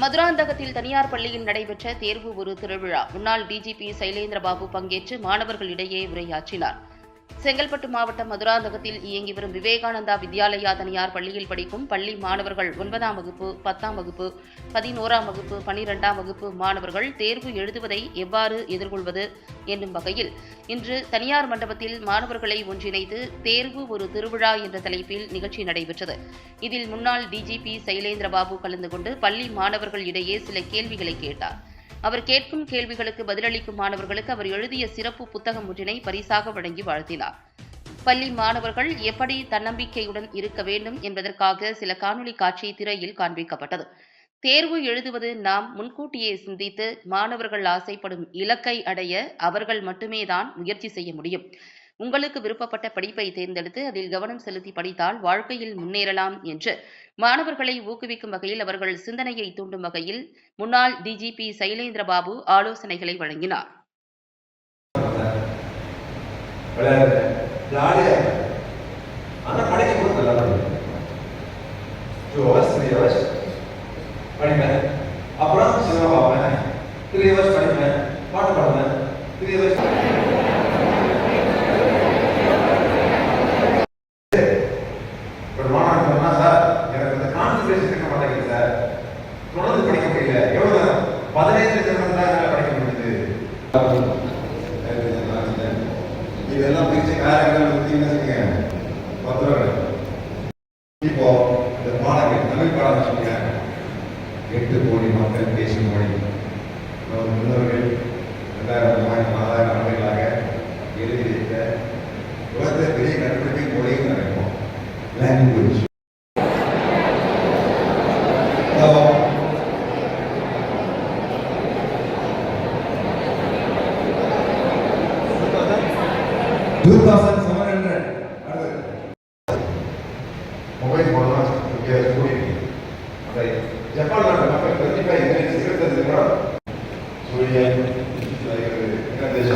மதுராந்தகத்தில் தனியார் பள்ளியில் நடைபெற்ற தேர்வு ஒரு திருவிழா. முன்னாள் டிஜிபி சைலேந்திரபாபு பங்கேற்று மாணவர்களிடையே உரையாற்றினார். செங்கல்பட்டு மாவட்டம் மதுராந்தகத்தில் இயங்கி வரும் விவேகானந்தா வித்யாலயா தனியார் பள்ளியில் படிக்கும் பள்ளி மாணவர்கள் ஒன்பதாம் வகுப்பு பத்தாம் வகுப்பு பதினோராம் வகுப்பு பனிரெண்டாம் வகுப்பு மாணவர்கள் தேர்வு எழுதுவதை எவ்வாறு எதிர்கொள்வது என்னும் வகையில் இன்று தனியார் மண்டபத்தில் மாணவர்களை ஒன்றிணைத்து தேர்வு ஒரு திருவிழா என்ற தலைப்பில் நிகழ்ச்சி நடைபெற்றது. இதில் முன்னாள் டிஜிபி சைலேந்திரபாபு கலந்து கொண்டு பள்ளி மாணவர்கள் இடையே சில கேள்விகளை கேட்டார். அவர் கேட்கும் கேள்விகளுக்கு பதிலளிக்கும் மாணவர்களுக்கு அவர் எழுதிய சிறப்பு புத்தகம் ஒன்றினை பரிசாக வழங்கி வாழ்த்தினார். பள்ளி மாணவர்கள் எப்படி தன்னம்பிக்கையுடன் இருக்க வேண்டும் என்பதற்காக சில காணொளி காட்சி திரையில் காண்பிக்கப்பட்டது. தேர்வு எழுதுவது நாம் முன்கூட்டியே சிந்தித்து மாணவர்கள் ஆசைப்படும் இலக்கை அடைய அவர்கள் மட்டுமே தான் முயற்சி செய்ய முடியும். உங்களுக்கு விருப்பப்பட்ட படிப்பை தேர்ந்தெடுத்து அதில் கவனம் செலுத்தி படித்தால் வாழ்க்கையில் முன்னேறலாம் என்று மாணவர்களை ஊக்குவிக்கும் வகையில் அவர்கள் சிந்தனையை தூண்டும் வகையில் முன்னாள் டிஜிபி சைலேந்திரபாபு ஆலோசனைகளை வழங்கினார். படிப்பேன் அப்புறம் சினிமா பார்ப்பேன் த்ரீ ஹவர்ஸ் படிப்பேன் பாட்டு பாடுவேன் த்ரீ ஹவர்ஸ் இதெல்லாம் பிரிச்சு காரியங்கள் பத்தி என்ன செய்யுங்க? பத்து ரூபா இப்போ இந்த பாடங்கள் தமிழ் பாடம் சொல்லுங்க எட்டு கோடி மக்கள் பேசும் மொழி. நமது முன்னோர்கள் ரெண்டாயிரம் ஆயிரம் ஆறாயிரம் ஆண்டுகளாக எழுதி வைத்த உலகத்தை பெரிய கண்டுபிடிப்பின் மொழியும் நினைப்போம். Language two thousand seven hundred mobile ಮಾಡೋಣ ಕೂಡಿದ್ದೀನಿ ಅದೇ ಜಪಾನ್ ನಮ್ಮ ಪ್ರತಿಭೆ ಇದರಲ್ಲಿ ಸಿಗುತ್ತದೆ ಸೂರ್ಯ ದೇಶ